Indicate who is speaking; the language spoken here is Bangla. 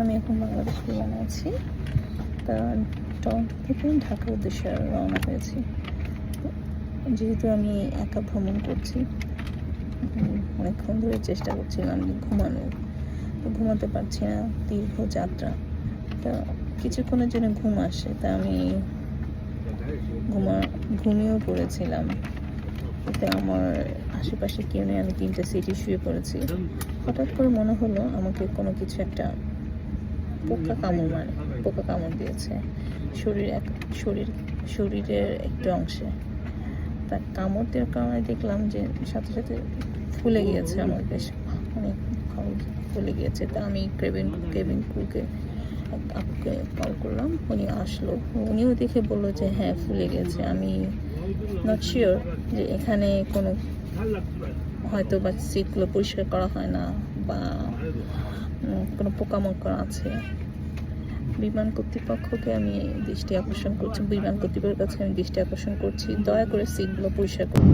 Speaker 1: আমি এখন বাংলাদেশ বিমানে আছি। তা টরন্টো থেকে ঢাকার উদ্দেশ্যে রওনা হয়েছি। যেহেতু আমি একা ভ্রমণ করছি অনেকক্ষণ ধরে চেষ্টা করছিলাম ঘুমানোর। ঘুমাতে পারছি না, দীর্ঘ যাত্রা। তা কিছুক্ষণের জন্য ঘুম আসে, তা আমি ঘুমা, ঘুমিয়েও পড়েছিলাম। এতে আমার আশেপাশে কেউ নেই, আমি তিনটে সিটি শুয়ে পড়েছি। হঠাৎ করে মনে হলো আমাকে কোনো কিছু একটা পোকা কামড় মানে পোকা কামড় দিয়েছে শরীর এক, শরীর, শরীরের একটু অংশে। তা কামড় দেওয়ার কারণে দেখলাম যে সাথে সাথে ফুলে গিয়েছে আমার বেশ অনেক ফুলে গিয়েছে। তা আমি কেবিন কেবিন ক্রুকে আপুকে কল করলাম, উনি আসলো। উনিও দেখে বলল যে হ্যাঁ ফুলে গেছে আমি নট শিওর যে এখানে কোনো হয়তো বা সিটগুলো পরিষ্কার করা হয় না বা কোনো পোকামাকড় আছে। বিমান কর্তৃপক্ষকে আমি দৃষ্টি আকর্ষণ করছি, বিমান কর্তৃপক্ষের কাছে আমি দৃষ্টি আকর্ষণ করছি। দয়া করে সিটগুলো পরিষ্কার করুন।